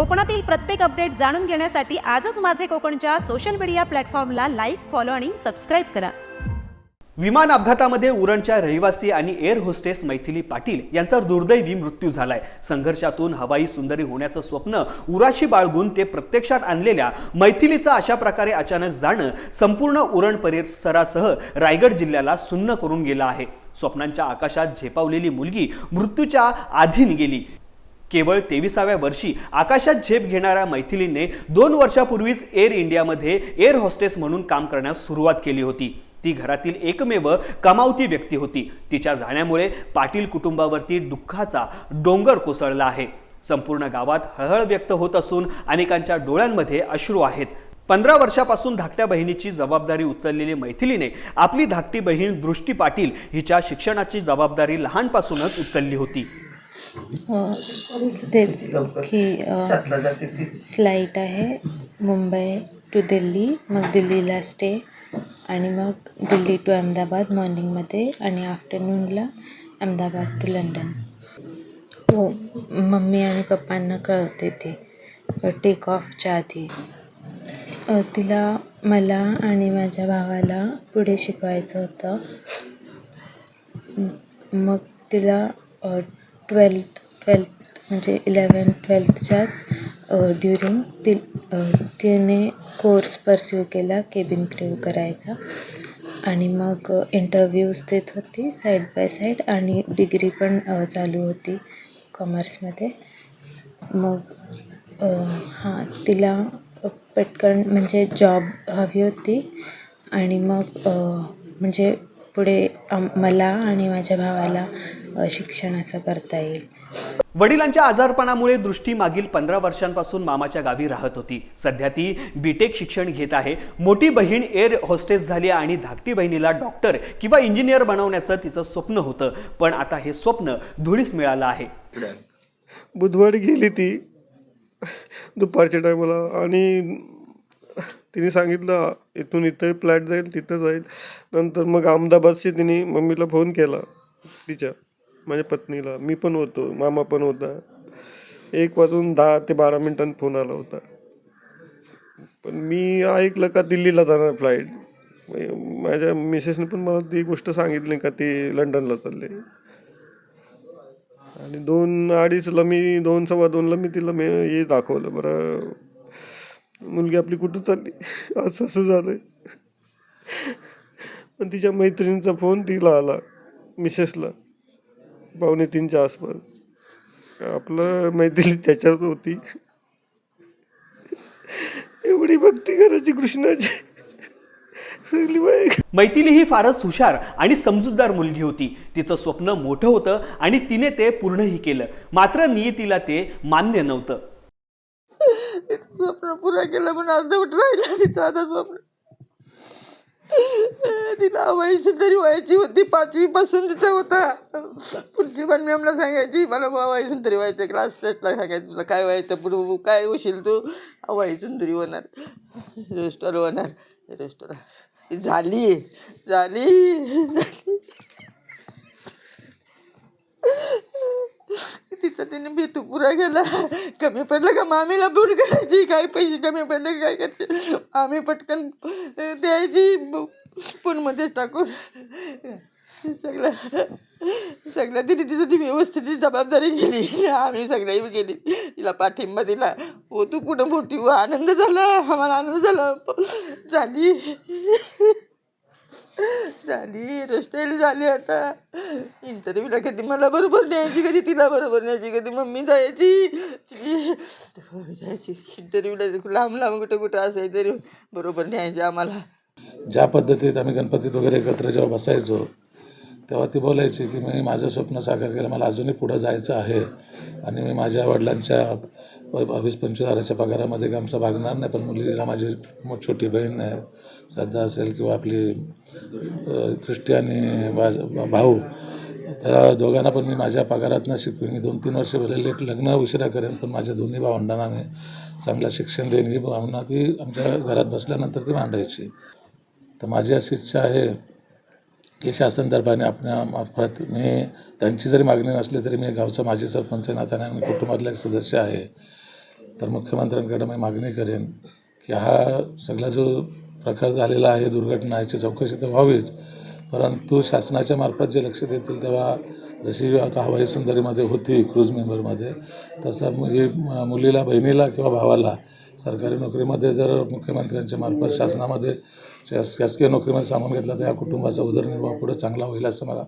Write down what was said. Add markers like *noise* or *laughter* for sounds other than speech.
कोकणातील प्रत्येक अपडेट जाणून घेण्यासाठी आजच माझे कोकणच्या सोशल मीडिया प्लॅटफॉर्मला लाईक फॉलो आणि सबस्क्राईब करा. विमान अपघातामध्ये उरणच्या रहिवासी आणि एअर होस्टेस मैथिली पाटील यांचा दुर्दैवी मृत्यू झालाय. संघर्षातून हवाई सुंदरी होण्याचं स्वप्न उराशी बाळगून ते प्रत्यक्षात आणलेल्या मैथिलीचं अशा प्रकारे अचानक जाणं संपूर्ण उरण परिसरासह रायगड जिल्ह्याला सुन्न करून गेलं आहे. स्वप्नांच्या आकाशात झेपावलेली मुलगी मृत्यूच्या आधीन गेली. केवळ तेविसाव्या वर्षी आकाशात झेप घेणाऱ्या मैथिलीने दोन वर्षापूर्वीच एअर इंडियामध्ये एअर होस्टेस म्हणून काम करण्यास सुरुवात केली होती. ती घरातील एकमेव कमावती व्यक्ती होती. तिच्या जाण्यामुळे पाटील कुटुंबावरती दुःखाचा डोंगर कोसळला आहे. संपूर्ण गावात हळहळ व्यक्त होत असून अनेकांच्या डोळ्यांमध्ये अश्रू आहेत. पंधरा वर्षापासून धाकट्या बहिणीची जबाबदारी उचललेली मैथिलीने आपली धाकटी बहीण दृष्टी पाटील हिच्या शिक्षणाची जबाबदारी लहानपासूनच उचलली होती. हो, तेच की फ्लाईट आहे मुंबई टू दिल्ली मग दिल्लीला स्टे आणि मग दिल्ली टू अहमदाबाद मॉर्निंगमध्ये आणि आफ्टरनूनला अहमदाबाद टू लंडन. हो मम्मी आणि पप्पांना कळवते ते टेक ऑफच्या आधी. तिला मला आणि माझ्या भावाला पुढे शिकवायचं होतं. मग तिला ट्वेल्थ ट्वेल्थ म्हणजे इलेवन ट्वेल्थच्याच ड्युरिंग ती तिने कोर्स परस्यू केला केबिन क्रिव करायचा. आणि मग इंटरव्ह्यूज देत होती साईड बाय साईड आणि डिग्री पण चालू होती कॉमर्समध्ये मग हां तिला पटकन म्हणजे जॉब हवी होती आणि मग म्हणजे पुढे मला आणि माझ्या भावाला शिक्षण असं करता येईल. वडिलांच्या आजारपणामुळे दृष्टी मागील पंधरा वर्षांपासून मामाच्या गावी राहत होती. सध्या ती बीटेक शिक्षण घेत आहे. मोठी बहीण एअर होस्टेस झाली आणि धाकटी बहिणीला डॉक्टर किंवा इंजिनियर बनवण्याचं तिचं स्वप्न होतं. पण आता हे स्वप्न धुळीस मिळालं आहे. बुधवारी गेली ती. दुपारच्या टायमाला आणि तिने सांगितलं इथून इथं फ्लॅट जाईल तिथं जाईल. नंतर मग अहमदाबादशी तिने मम्मीला फोन केला तिच्या. माझ्या पत्नीला. मी पण होतो. मामा पण होता. एक वाजून दहा ते बारा मिनिटांनी फोन आला होता. पण मी ऐकलं का दिल्लीला जाणार फ्लाईट म्हणजे माझ्या मिसेसने पण मला ती गोष्ट सांगितली का ते लंडनला चालले. आणि दोन अडीचला मी दोन सव्वा दोनला मी तिला मी हे दाखवलं. बरं मुलगी आपली कुठं चालली? *laughs* असं असं झालं पण तिच्या मैत्रिणीचा फोन तिला आला मिसेसला पावणे तीनच्या आसपास. आपलं मैत्रिणी त्याच्यावर होती. एवढी भक्ती करायची कृष्णाची. मैथिली ही फारच हुशार आणि समजूतदार मुलगी होती. तिचं स्वप्न मोठं होतं आणि तिने ते पूर्णही केलं. मात्र नियतीला ते मान्य नव्हतं. स्वप्न पुरा केलं पण अर्धवट राहिलं तिचं आता स्वप्न. तिला वयाची तरी व्हायची होती पाचवी पासून तिचा होता. पुढची पण मॅमला सांगायची मला हवाई सुंदरी व्हायचं क्लास टेस्टला सांगायचं तुला काय व्हायचं पुढे काय होशील तू. हवाई सुंदरी होणार. रेस्टॉर होणार. रेस्टॉर झाली. झाली. झाली तिचा भेटू पुरा गेला कमी पडलं का मामीला बोल करायची? काही पैसे कमी पडले काय करते आम्ही पटकन द्यायची. फोनमध्येच टाकून. सगळं सगळ्या तिने तिचं ती व्यवस्थित जबाबदारी केली. आम्ही सगळ्याही गेली तिला पाठिंबा दिला. हो तू कुठं मोठी? हो, आनंद झाला. आम्हाला आनंद झाला. झाली. झाली रस्टाईल झाली आता. इंटरव्ह्यूला कधी मला बरोबर न्यायची कधी तिला बरोबर न्यायची कधी मम्मी जायची. तिची बरोबर जायची इंटरव्ह्यूला लांब लांब कुठं कुठं असायचं तरी बरोबर न्यायची आम्हाला. ज्या पद्धतीत आम्ही गणपतीत वगैरे एकत्र जेव्हा बसायचो तेव्हा ती बोलायची की मी माझं स्वप्न साकार केलं मला अजूनही पुढं जायचं आहे. आणि मी माझ्या वडिलांच्या बावीस पंचवीस हजाराच्या पगारामध्ये काही आमचा भागणार नाही पण मुलीला माझी छोटी बहीण आहे. श्रद्धा असेल किंवा आपली क्रिस्टी आणि बाज भाऊ त्या दोघांना पण मी माझ्या पगारातनं शिकवीन. मी दोन तीन वर्ष भरलेले लग्न उशिरा करेन पण माझ्या दोन्ही भावंडांना मी चांगलं शिक्षण देईन. ही भावना ती आमच्या घरात बसल्यानंतर ती मांडायची. तर माझी अशी इच्छा आहे की शासनतर्फाने दरबाने आपल्या मार्फत मी त्यांची जरी मागणी नसली तरी मी गावचा माजी सरपंच नात्याने आणि कुटुंबातला एक सदस्य आहे. तर मुख्यमंत्र्यांकडे मी मागणी करेन की हा सगळा जो प्रकार झालेला आहे दुर्घटना याची चौकशी तर व्हावीच परंतु शासनाच्या मार्फत जे लक्ष देतील तेव्हा जशी आता हवाई सुंदरीमध्ये होती क्रूज मेंबरमध्ये तसं मुली मुलीला बहिणीला किंवा भावाला सरकारी नोकरीमध्ये जर मुख्यमंत्र्यांच्या मार्फत शासनामध्ये शास शासकीय नोकरीमध्ये सामावून घेतलं तर या कुटुंबाचा उदरनिर्वाह पुढे चांगला होईल असं मला